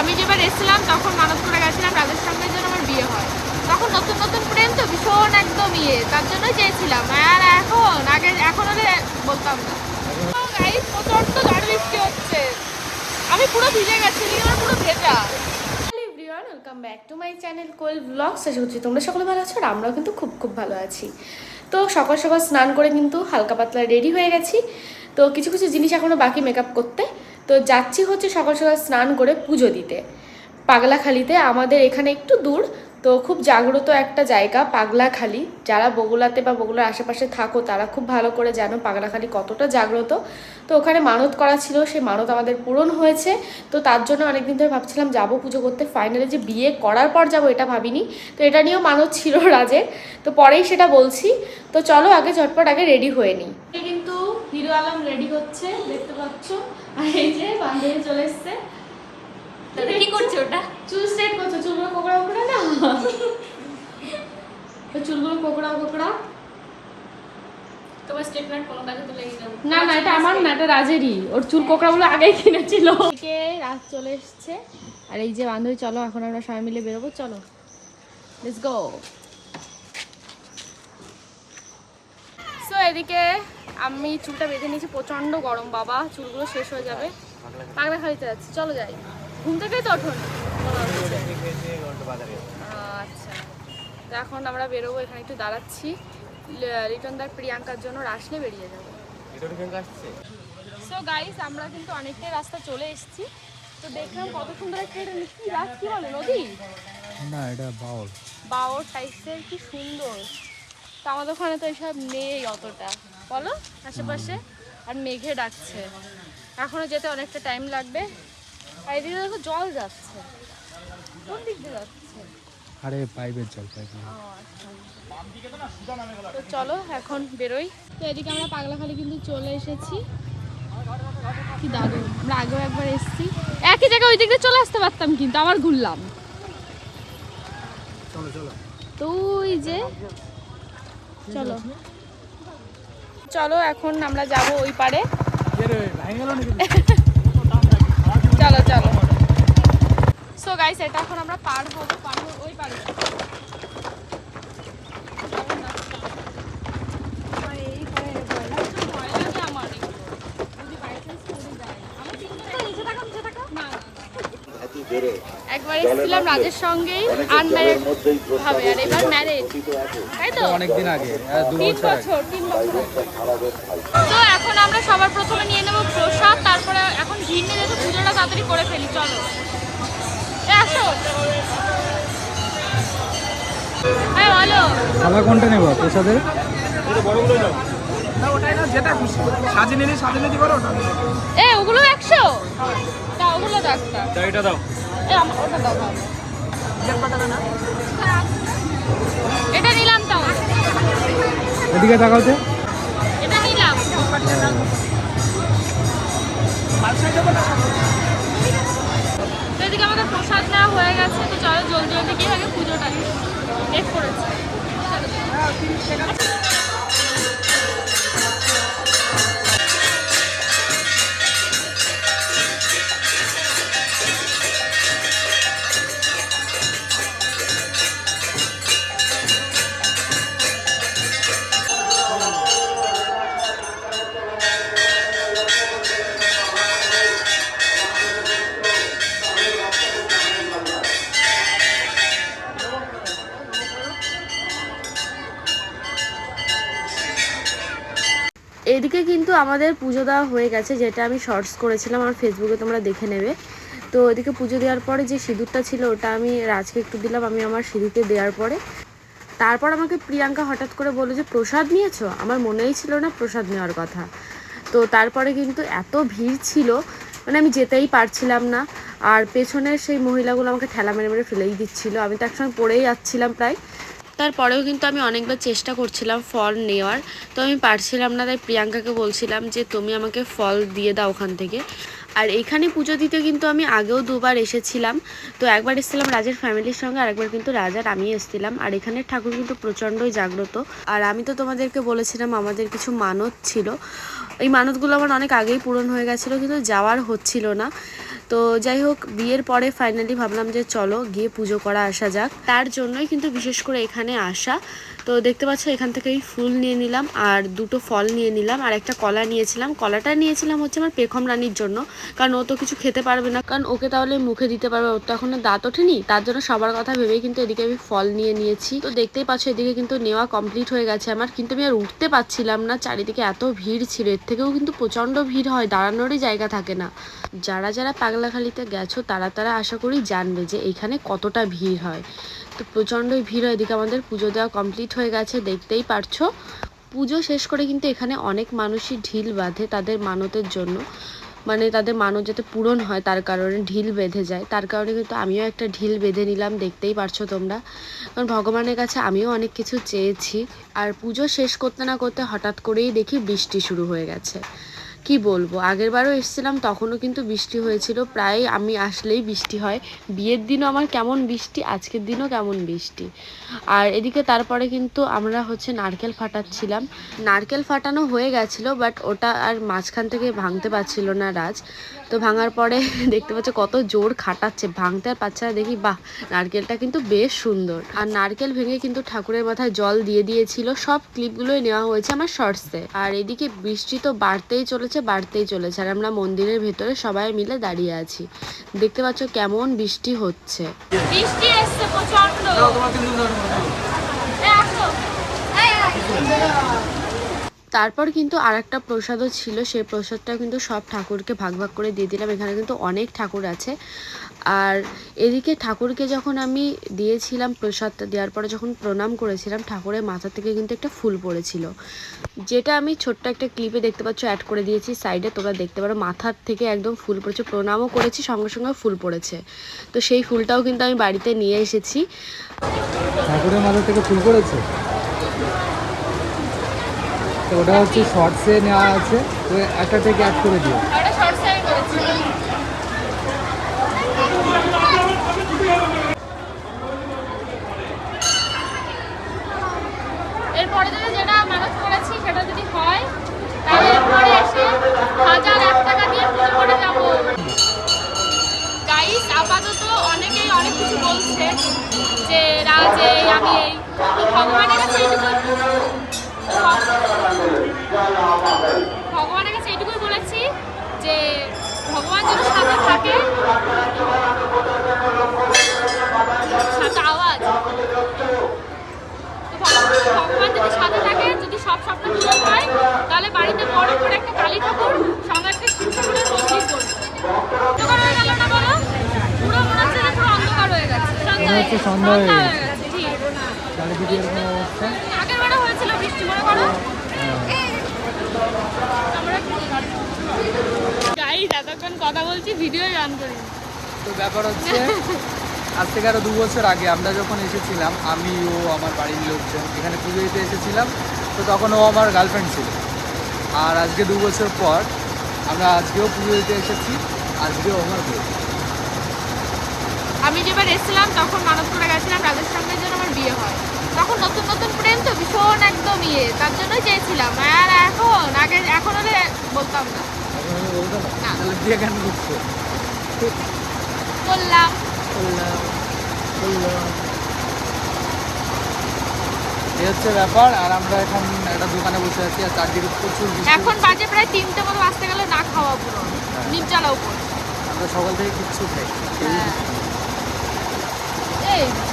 আমি যেবার এসেছিলাম, তখন মানত করে গেছিলাম রাজের সঙ্গে যেন আমার বিয়ে হয়। তখন নতুন নতুন প্রেম তো ভীষণ একদম ইয়ে তার জন্য চেয়েছিলাম। আর এখন, আগে, এখন হলে বলতাম না। হচ্ছে। আমি পুরো ভিজে গেছি আমার পুরো ভেজা। Back to my channel Koel তোমরা সকলে ভালো আছো আর আমরাও কিন্তু খুব খুব ভালো আছি। তো সকাল সকাল স্নান করে কিন্তু হালকা পাতলা রেডি হয়ে গেছি। তো কিছু কিছু জিনিস এখনও বাকি মেকআপ করতে। তো যাচ্ছি হচ্ছে সকাল সকাল স্নান করে পুজো দিতে। পাগলাখালিতে আমাদের এখানে একটু দূর, তো খুব জাগ্রত একটা জায়গা, পাগলাখালি। যারা বগুলাতে বা বগুলার আশেপাশে থাকো, তারা খুব ভালো করে জানো পাগলাখালি কতটা জাগ্রত। তো ওখানে মানত করা ছিল, সেই মানত আমাদের পূরণ হয়েছে। তো তার জন্য অনেকদিন ধরে ভাবছিলাম যাব পুজো করতে। ফাইনালি যে বিয়ে করার পর যাব এটা ভাবিনি। তো এটা নিয়েও মানত ছিল রাজের। তো পরেই সেটা বলছি। তো চলো আগে ঝটপট আগে রেডি হয়ে নিই। কিন্তু হিরো আলম রেডি হচ্ছে দেখতে পাচ্ছ? আর এই যে বান্ধবী চলে এসছে। কি করছ ওটা? চুল স্ট্রেট করছ চুলগুলো কোকড়া কোকড়া না? চুলগুলো কোকড়া কোকড়া। তোমার স্টেটমেন্ট কোনো কাজে তো লেগে যাবে। না না এটা আমার না এটা রাজেরই। ওর চুল কোকড়াগুলো আগেই কিনেছিল। রাজ চলে এসছে। আর এই যে বান্ধবী চলো এখন আমরা সবাই মিলে বেরোবো। চলো লেটস গো সো এদিকে আমি চুলটা বেঁধে নিয়েছি প্রচণ্ড গরম বাবা চুলগুলো শেষ হয়ে যাবে। পাগলা খালিতে যাচ্ছি চলো যাই। ঘুম থেকেই তো ওঠোনি? আচ্ছা। এখন আমরা বেরোবো এখানে একটু দাঁড়াচ্ছি। রিটন রিটনদার প্রিয়াঙ্কার জন্য আসলে বেরিয়ে যাব। সো গাইস আমরা কিন্তু অনেকটাই রাস্তা চলে এসেছি। তো দেখলাম কত সুন্দর একটা এটা কি রাত কি বলে নদী? না এটা বাউল। বাওর টাইপসের কি সুন্দর। তো আমাদের ওখানে তো এইসব নেই অতটা। বলো আশেপাশে? আর মেঘে ডাকছে। এখনও যেতে অনেকটা টাইম লাগবে। আর এদিকে দেখো জল যাচ্ছে। কোন দিক দিয়ে যাচ্ছে? আরে পাইপের জল পাইপের আচ্ছা। তো চলো এখন বেরোই। তো এদিকে আমরা পাগলাখালি কিন্তু চলে এসেছি। কি দারুণ। আমরা আগেও একবার এসেছি। একই জায়গায় ওই দিক দিয়ে চলে আসতে পারতাম কিন্তু আবার ঘুরলাম। চলো চলো। তো ওই যে চলো। চলো, এখন আমরা যাব ওই পারে। চলো চলো। সো গাইস এটা এখন আমরা পার হব, পার ওই পারে ভয় লাগে আমার একটু। যদি by chance পড়ে যাই। আমার তিনজনে- না, না, না। একবার এসেছিলাম রাজের সঙ্গেই আনম্যারিড ভাবে আর এবার ম্যারেজ তাই তো? অনেকদিন আগে তিন বছর তিন বছর তো এখন আমরা সবার প্রথমে নিয়ে নেব প্রসাদ তারপরে এখন ভিড় নিয়ে যেতে পুজোটা তাড়াতাড়ি করে ফেলি চলো। এ আসো। হ্যাঁ বলো। খাবার কোনটা নেব প্রসাদের? এ ওগুলো একশো। তা ওগুলো ডাক্তার এটা দাও। এ আমার ওটা দাও দাও। এটা নিলাম তাও এদিকে তাকাওতে এটা নিলাম। তো এদিকে আমাদের প্রসাদ নেওয়া হয়ে গেছে তো চলো জলদি জলদি গিয়ে আগে পুজোটা দিই। লেট করেছে। কিন্তু আমাদের পুজো দেওয়া হয়ে গেছে, যেটা আমি শর্টস করেছিলাম, আমার ফেসবুকে তোমরা দেখে নেবে। তো এদিকে পুজো দেওয়ার পরে যে সিঁদুরটা ছিল, ওটা আমি রাজকে একটু দিলাম, আমি আমার সিঁদুরতে দেওয়ার পরে। তারপর আমাকে প্রিয়াঙ্কা হঠাৎ করে বলল যে, প্রসাদ নিয়েছো? আমার মনেই ছিল না প্রসাদ নেওয়ার কথা। তো তারপরে কিন্তু এত ভিড় ছিল মানে আমি যেতেই পারছিলাম না। আর পেছনের সেই মহিলাগুলো আমাকে ঠেলা মেরে মেরে ফেলেই দিচ্ছিল। আমি তো একসঙ্গে পড়েই যাচ্ছিলাম প্রায়। তারপরেও কিন্তু আমি অনেকবার চেষ্টা করছিলাম ফল নেওয়ার, তো আমি পারছিলাম না, তাই প্রিয়াঙ্কাকে বলছিলাম যে, তুমি আমাকে ফল দিয়ে দাও ওখান থেকে। আর এইখানে পুজো দিতে কিন্তু আমি আগেও দুবার এসেছিলাম, তো একবার এসেছিলাম রাজের ফ্যামিলির সঙ্গে আর একবার কিন্তু রাজার আমি এসেছিলাম। আর এখানের ঠাকুর কিন্তু প্রচণ্ডই জাগ্রত। আর আমি তো তোমাদেরকে বলেছিলাম, আমাদের কিছু মানত ছিল। এই মানতগুলো আমার অনেক আগেই পূরণ হয়ে গেছিল, কিন্তু যাওয়ার হচ্ছিল না। তো যাই হোক, বিয়ের পরে ফাইনালি ভাবলাম যে চলো গিয়ে পুজো করা আসা যাক। তার জন্যই কিন্তু বিশেষ করে এখানে আসা। তো দেখতে পাচ্ছ, এখান থেকে এই ফুল নিয়ে নিলাম আর দুটো ফল নিয়ে নিলাম আর একটা কলা নিয়েছিলাম। কলাটা নিয়েছিলাম হচ্ছে আমার পেখম রানির জন্য, কারণ ও তো কিছু খেতে পারবে না। কারণ ওকে তাহলে মুখে দিতে পারবে, ওর তো এখনও দাঁত ওঠেনি, তার জন্য সবার কথা ভেবেই কিন্তু এদিকে আমি ফল নিয়ে নিয়েছি। তো দেখতেই পাচ্ছ, এদিকে কিন্তু নেওয়া কমপ্লিট হয়ে গেছে আমার, কিন্তু আমি আর উঠতে পারছিলাম না, চারিদিকে এত ভিড় ছিল, এর থেকেও কিন্তু প্রচণ্ড ভিড় হয়, দাঁড়ানোরই জায়গা থাকে না। যারা যারা পাগলাখালিতে গেছো, তারা তারা আশা করি জানবে যে এখানে কতটা ভিড় হয়। তো প্রচণ্ডই ভিড় হয়, এদিকে আমাদের পুজো দেওয়া কমপ্লিট হয়ে গেছে, দেখতেই পারছ। পুজো শেষ করে কিন্তু এখানে অনেক মানুষই ঢিল বাঁধে তাদের মানতের জন্য। মানে তাদের মানত যাতে পূরণ হয় তার কারণে ঢিল বেঁধে যায়। তার কারণে কিন্তু আমিও একটা ঢিল বেঁধে নিলাম, দেখতেই পারছ তোমরা। কারণ ভগবানের কাছে আমিও অনেক কিছু চেয়েছি। আর পুজো শেষ করতে না করতে হঠাৎ করেই দেখি বৃষ্টি শুরু হয়ে গেছে। কি বলব? আগের বারও এসেছিলাম, তখনও কিন্তু বৃষ্টি হয়েছিল। প্রায় আমি আসলেই বৃষ্টি হয়। বিয়ের দিনও আমার কেমন বৃষ্টি, আজকের দিনও কেমন বৃষ্টি। আর এদিকে তারপরে কিন্তু আমরা হচ্ছে নারকেল ফাটাচ্ছিলাম। নারকেল ফাটানো হয়ে গেছিল, বাট ওটা আর মাঝখান থেকে ভাঙতে পারছিল না রাজ। তো ভাঙার পরে দেখতে পাচ্ছ কত জোর খাটাচ্ছে, ভাঙতে আর পারছে না, দেখি বাহ, নারকেলটা কিন্তু বেশ সুন্দর। আর নারকেল ভেঙে কিন্তু ঠাকুরের মাথায় জল দিয়ে দিয়েছিল, সব ক্লিপগুলোই নেওয়া হয়েছে আমার শর্টসে। আর এদিকে বৃষ্টি তো বাড়তেই চলেছে বাড়তেই চলেছে, আর আমরা মন্দিরের ভেতরে সবাই মিলে দাঁড়িয়ে আছি। দেখতে পাচ্ছ কেমন বৃষ্টি হচ্ছে। প্রচণ্ড। তারপর কিন্তু আর একটা প্রসাদও ছিল, সেই প্রসাদটা কিন্তু সব ঠাকুরকে ভাগ ভাগ করে দিয়ে দিলাম। এখানে কিন্তু অনেক ঠাকুর আছে। আর এদিকে ঠাকুরকে যখন আমি দিয়েছিলাম প্রসাদটা, দেওয়ার পরে যখন প্রণাম করেছিলাম, ঠাকুরের মাথা থেকে কিন্তু একটা ফুল পড়েছিল। যেটা আমি ছোট্ট একটা ক্লিপে দেখতে পাচ্ছ অ্যাড করে দিয়েছি সাইডে তোমরা দেখতে পারো মাথার থেকে একদম ফুল পড়েছে। প্রণামও করেছি, সঙ্গে সঙ্গে ফুল পড়েছে। তো সেই ফুলটাও কিন্তু আমি বাড়িতে নিয়ে এসেছি। ঠাকুরের মাথা থেকে ফুল করেছে তো ওটা হচ্ছে শর্টসে নেওয়া আছে। তো একটা থেকে অ্যাড করে দিও। আপাতত অনেকেই অনেক কিছু যে আমি এই ভগবানের কাছে ভগবানের কাছে এইটুকুই বলেছি যে ভগবান যেন সাথে থাকে। আওয়াজ। ভগবান যদি সাথে থাকে, যদি সব স্বপ্ন পূরণ হয়, তাহলে বাড়িতে বড় করে একটা কালী ঠাকুর সঙ্গে একটা শিব ঠাকুরের মন্দির করব হয়ে বলো? পুরো অন্ধকার হয়ে গেছে। সন্ধ্যা হয়ে গেছে। চারিদিকে এতক্ষণ কথা বলছি ভিডিও করি। তো ব্যাপার হচ্ছে আজ থেকে আরও দু বছর আগে আমরা যখন এসেছিলাম আমি ও আমার বাড়ির লোকজন এখানে পুজো দিতে এসেছিলাম তো তখন ও আমার গার্লফ্রেন্ড ছিল। আর আজকে দু বছর পর আমরা আজকেও পুজো দিতে এসেছি আজকেও আমার বউ। আমি যেবার এসেছিলাম তখন মানত করে গেছিলাম রাজের সঙ্গে যেন আমার বিয়ে হয়। তখন নতুন নতুন প্রেম তো ভীষণ একদম ইয়ে তার জন্যই চেয়েছিলাম। আর এখন আগে এখন হলে বলতাম না। বললাম। বললাম বললাম। এই হচ্ছে ব্যাপার আর আমরা এখন একটা দোকানে বসে আছি আর চারদিকে প্রচুর এখন বাজে প্রায় তিনটে মতো আসতে গেলে না খাওয়া পুরো। নির্জলা উপর আমরা সকাল থেকে কিচ্ছু খাই। হ্যাঁ।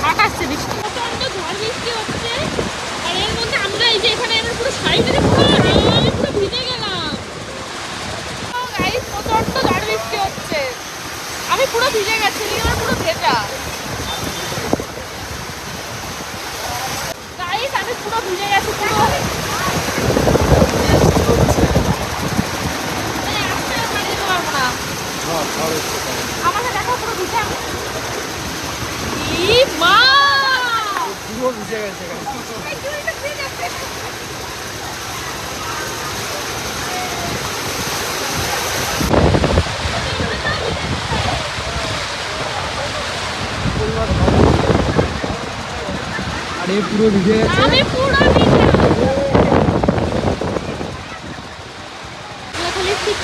ঝাঁক আসছে বৃষ্টি। প্রচণ্ড ঝড় বৃষ্টি হচ্ছে। আমরা এই যে এখানে এবার পুরো শাড়ি পেরে আমি পুরো ভিজে গেলাম। গাইস প্রচণ্ড ঝড় বৃষ্টি হচ্ছে। আমি পুরো ভিজে গেছি আমার পুরো ভেজা গাইস আমি পুরো ভিজে গেছি পুরো এই আসতে পারি যেতে পারব না ঝড় ঝড় হচ্ছে তাই। আমাকে দেখো পুরো ভিজে ই মা পুরো গেছে আর পুরো ভিজে গেছে। আমি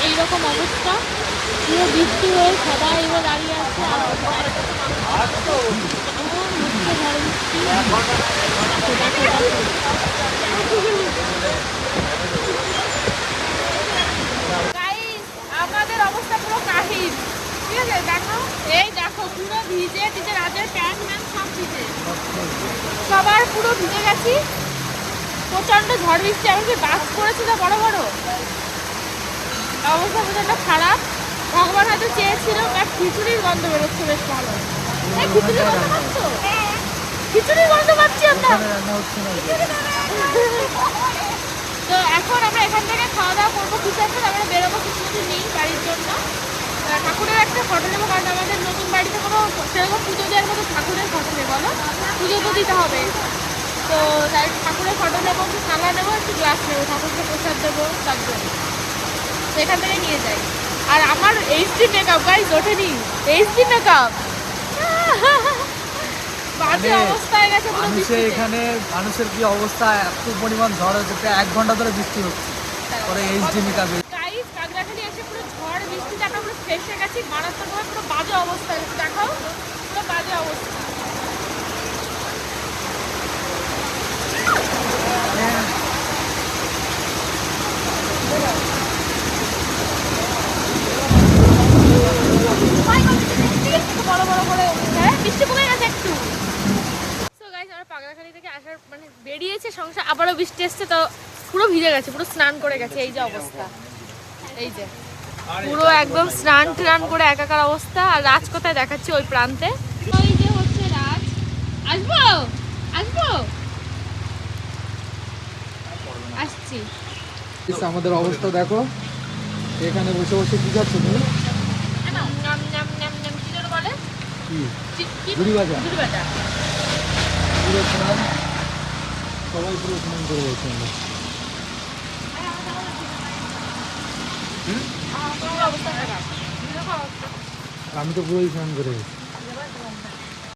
এইরকম অবস্থা। পুরো বৃষ্টি হয়ে সবাই এবার দাঁড়িয়ে আছে আর ও, হচ্ছে ঝড় বৃষ্টি। তো দেখো, দেখো। Guys, আমাদের অবস্থা পুরো কাহিল ঠিক আছে দেখো এই দেখো পুরো ভিজে টিজে রাজের প্যান্ট ম্যান সব ভিজে। সবার পুরো ভিজে গেছি। প্রচণ্ড ঝড় বৃষ্টি, এমনকি বাস পড়েছিল বড় বড়। অবস্থা প্রচণ্ড খারাপ। ভগবান হয়তো চেয়েছিল বাট খিচুড়ির গন্ধ বেরোচ্ছে বেশ ভালো। এই খিচুড়ির গন্ধ পাচ্ছ? খিচুড়ির গন্ধ পাচ্ছি আমরা। তো এখন আমরা এখান থেকে খাওয়া দাওয়া করব কিছু একটা, তারপরে বেরোবো কিছু কিছু নেই বাড়ির জন্য। ঠাকুরের একটা ফটো নেব, কারণ আমাদের নতুন বাড়িতে কোনো সেরকম পুজো দেওয়ার মতো ঠাকুরের ফটো নেই বলো? পুজো তো দিতে হবে। তো তাই ঠাকুরের ফটো নেব একটু থালা নেব একটু গ্লাস নেব ঠাকুরকে প্রসাদ দেবো তার জন্য। তো এখান থেকে নিয়ে যাই। আর আমার এইচডি মেকআপ গাইজ ওঠেনি। এইচডি মেকআপ বাজে মানে অবস্থা হয়ে গেছে পুরো বৃষ্টিতে। এখানে মানুষের কি অবস্থা? এত পরিমাণ ঝড় হচ্ছে প্রায় এক ঘণ্টা ধরে বৃষ্টি হচ্ছে। পরে এইচডি মেকআপে কাকড়াখালি এসে পুরো ঝড় বৃষ্টি দেখা পুরো ফেসে গেছি মারাত্মকভাবে পুরো বাজে অবস্থা একটু দেখাও। পাগলাখালি থেকে আসার মানে বেরিয়েছে সংসার আবারও বৃষ্টি এসছে তো পুরো ভিজে গেছে পুরো স্নান করে গেছে এই যে অবস্থা। এই যে পুরো একদম স্নান টান করে একাকার অবস্থা আর রাজ কোথায় দেখাচ্ছে ওই প্রান্তে? ওই যে হচ্ছে রাজ। আসব? আসব? আসছি। আমাদের অবস্থা দেখো। এখানে বসে বসে কি খাচ্ছ তুমি? সবাই পুরো স্নান করে বসে আমরা আমার অবস্থা খারাপ আর আমি তো পুরোই স্নান করে গেছি